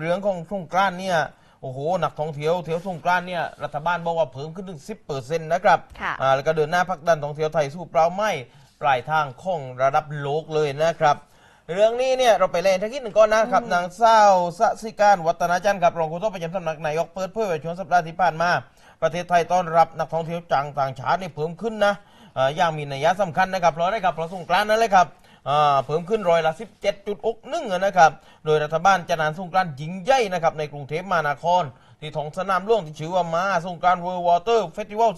เรื่องของสงกรานต์เนี่ยโอ้โหนักท่องเที่ยวเที่ยวสงกรานต์เนี่ยรัฐบาลบอกว่าเพิ่มขึ้นถึง 10%นะครับค่ะอ่าแล้วก็เดินหน้าพักดันท่องเที่ยวไทยสู้เปล่าไม่ปลายทางของระดับโลกเลยนะครับ เรื่องนี้เนี่ยเราไปเล่นทักนิดหนึ่งก่อนนะครับนางเศร้าสสิการวัฒนาจันทร์ครับรองโฆษกประจำสำนักนายกเปิดเผยว่าช่วงสัปดาห์ที่ผ่านมา ประเทศไทยต้อนรับนักท่องเที่ยวจังต่างชาตินี่เพิ่มขึ้นนะอ่าอย่างมีนัยสำคัญนะครับเพราะอะไรครับเพราะสงกรานต์นั่นเลยครับอ่า เพิ่มขึ้นร้อยละ17.61นะครับ โดยรัฐบาลจะนานสงกรานต์ยิ่งใหญ่นะครับในกรุงเทพมหานครที่ท้องสนามหลวงที่ชื่อว่ามาสงกรานเวิร์วอเตอร์เฟสติวัล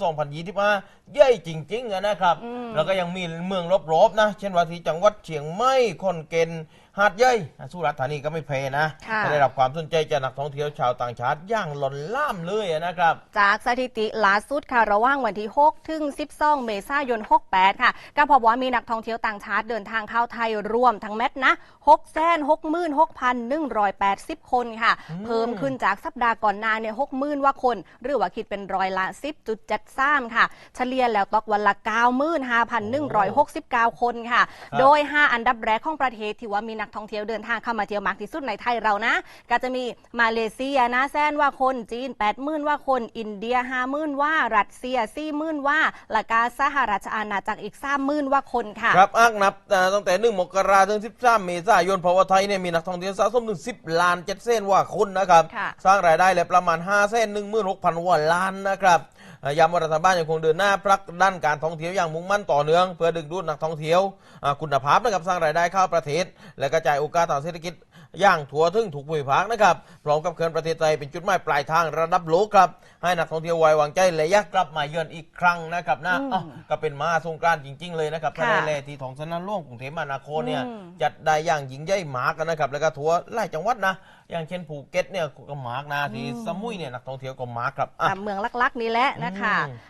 2025ใหญ่จริงๆนะครับ แล้วก็ยังมีเมืองรอบๆนะ เช่นว่าที่จังหวัดเชียงใหม่คอนเกน หาดใหญ่อะสุราษฎร์ธานีก็ไม่แพ้นะค่ะก็ได้รับความสนใจจากนักท่องเที่ยวชาวต่างชาติอย่างล้นล่ามเลยอะนะครับ จากสถิติล่าสุดค่ะระหว่างวันที่ 6 ถึง 12 เมษายน 68 ค่ะก็พบว่ามีนักท่องเที่ยวต่างชาติเดินทางเข้าไทยรวมทั้งแมตนะ666,180 คนค่ะ เพิ่มขึ้นจากสัปดาห์ก่อนหน้าเนี่ย60,000 ว่าคน หรือว่าคิดเป็นร้อยละ 10.73 ค่ะ เฉลี่ยแล้วตกวันละ95,169 คนค่ะครับโดย 5 อันดับแรกของประเทศที่ว่ามีนักท่องเที่ยวเดินทางเข้ามาเที่ยวมากที่สุดในไทยเรานะ ก็จะมีมาเลเซียนะแสนว่าคนจีน80,000ว่าคน อินเดีย50,000ว่ารัสเซีย40,000ว่าและกาสหราชอาณาจักรอีก30,000ว่าคนค่ะ ครับอ้างนับอ่าตั้งแต่1มกราถึง13เมษายนเพราะว่าไทยเนี่ยมีนักท่องเที่ยวสะสมถึง10ล้าน7เส้นว่าคนนะครับค่ะสร้างรายได้เลยประมาณ5เส้น16,000ว่าล้านนะครับอ่า ย้ำว่ารัฐบาลยังคงเดินหน้าผลักดันการท่องเที่ยวอย่างมุ่งมั่นต่อเนื่อง เพื่อดึงดูดนักท่องเที่ยวคุณภาพและกับสร้างรายได้เข้าประเทศ และกระจายโอกาสทางเศรษฐกิจ อย่างทั่วถึงทุกภูมิภาคนะครับพร้อมกับเคลื่อนประเทศไทยเป็นจุดหมายปลายทางระดับโลกครับ ให้นักท่องเที่ยวไว้วางใจและอยากกลับมาเยือนอีกครั้งนะครับนะอืมอ้าวก็เป็นมาสงกรานต์จริง ๆ เลยนะครับค่ะทะเลแลที่ท้องสนามหลวงกรุงเทพมหานครเนี่ยอืม จัดได้อย่างยิ่งใหญ่มากนะครับ แล้วก็ทัวร์หลายจังหวัดนะ อย่างเช่นภูเก็ตเนี่ยก็มากนะที่สมุยเนี่ยนักท่องเที่ยวก็มากครับอะ ตามเมืองลักๆ นี้แหละนะคะ อืม